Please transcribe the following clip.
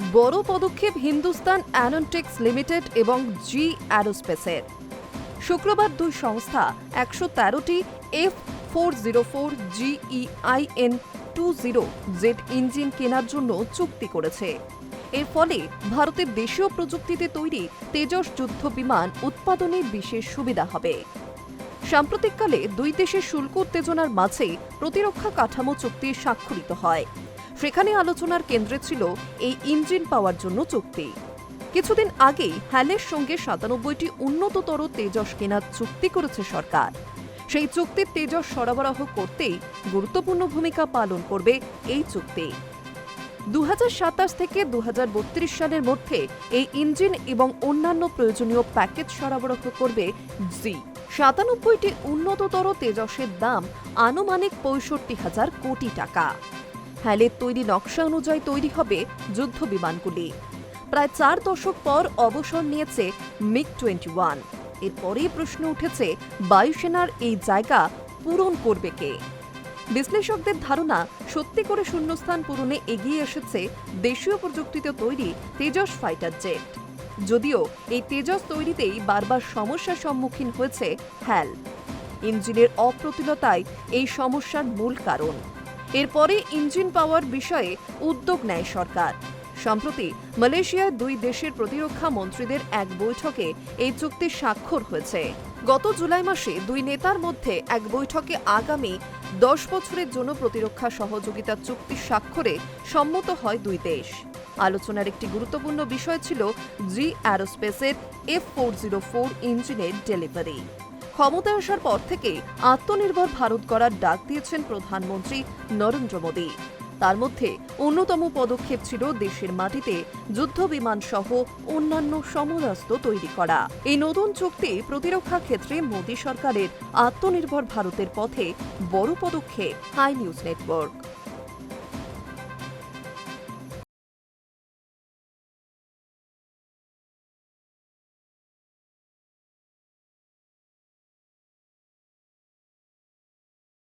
বড় পদক্ষেপ Hindustan Aeronautics limited এবং জি অ্যারোস্পেসের। শুক্রবার দুই সংস্থা একশো তেরোটি F four zero four GEIN two zero Z engine কেনার জন্য চুক্তি করেছে। এর ফলে ভারতের দেশীয় প্রযুক্তিতে তৈরি তেজস যুদ্ধ বিমান উৎপাদনে বিশেষ সুবিধা হবে। সাম্প্রতিককালে দুই দেশের শুল্ক উত্তেজনার মাঝে প্রতিরক্ষা কাঠামো চুক্তি স্বাক্ষরিত হয়। সেখানে আলোচনার কেন্দ্রে ছিল এই ইঞ্জিন পাওয়ার জন্য চুক্তি। কিছুদিন আগেই হ্যালের সঙ্গে সাতানব্বইটি উন্নততর তেজস কেনার চুক্তি করেছে সরকার। সেই চুক্তির তেজস সরবরাহ করতেই গুরুত্বপূর্ণ ভূমিকা পালন করবে এই চুক্তি। দু হাজার সাতাশ থেকে দু হাজার বত্রিশ সালের মধ্যে এই ইঞ্জিন এবং অন্যান্য প্রয়োজনীয় প্যাকেজ সরবরাহ করবে জি। সাতানব্বইটি উন্নততর তেজসের দাম আনুমানিক পঁয়ষট্টি হাজার কোটি টাকা। হ্যালের তৈরি নকশা অনুযায়ী তৈরি হবে যুদ্ধ বিমানগুলি। প্রায় চার দশক পর অবসর নিয়েছে মিগ টোয়েন্টি ওয়ান। এরপরেই প্রশ্ন উঠেছে, বায়ুসেনার এই জায়গা পূরণ করবে কে? বিশ্লেষকদের ধারণা, সত্যি করে শূন্যস্থান পূরণে এগিয়ে এসেছে দেশীয় প্রযুক্তিতে তৈরি তেজস ফাইটার জেট। যদিও এই তেজস তৈরিতেই বারবার সমস্যার সম্মুখীন হয়েছে হ্যাল। ইঞ্জিনের অপ্রতুলতাই এই সমস্যার মূল কারণ। এরপরে ইঞ্জিন পাওয়ার বিষয়ে উদ্যোগ নেয় সরকার। সম্প্রতি মালয়েশিয়ার দুই দেশের প্রতিরক্ষা মন্ত্রীদের এক বৈঠকে এই চুক্তি স্বাক্ষর হয়েছে। গত জুলাই মাসে দুই নেতার মধ্যে এক বৈঠকে আগামী দশ বছরের জন্য প্রতিরক্ষা সহযোগিতা চুক্তি স্বাক্ষরে সম্মত হয় দুই দেশ। আলোচনার একটি গুরুত্বপূর্ণ বিষয় ছিল জি অ্যারোস্পেসের এফ ফোর জিরো ফোর ইঞ্জিনের ডেলিভারি। ক্ষমতায় আসার পর থেকে আত্মনির্ভর ভারত করার ডাক দিয়েছেন প্রধানমন্ত্রী নরেন্দ্র মোদী। তার মধ্যে অন্যতম পদক্ষেপ ছিল দেশের মাটিতে যুদ্ধ বিমান সহ অন্যান্য সমরাস্ত্র তৈরি করা। এই নতুন চুক্তি প্রতিরক্ষা ক্ষেত্রে মোদী সরকারের আত্মনির্ভর ভারতের পথে বড় পদক্ষেপ, হাই নিউজ নেটওয়ার্ক।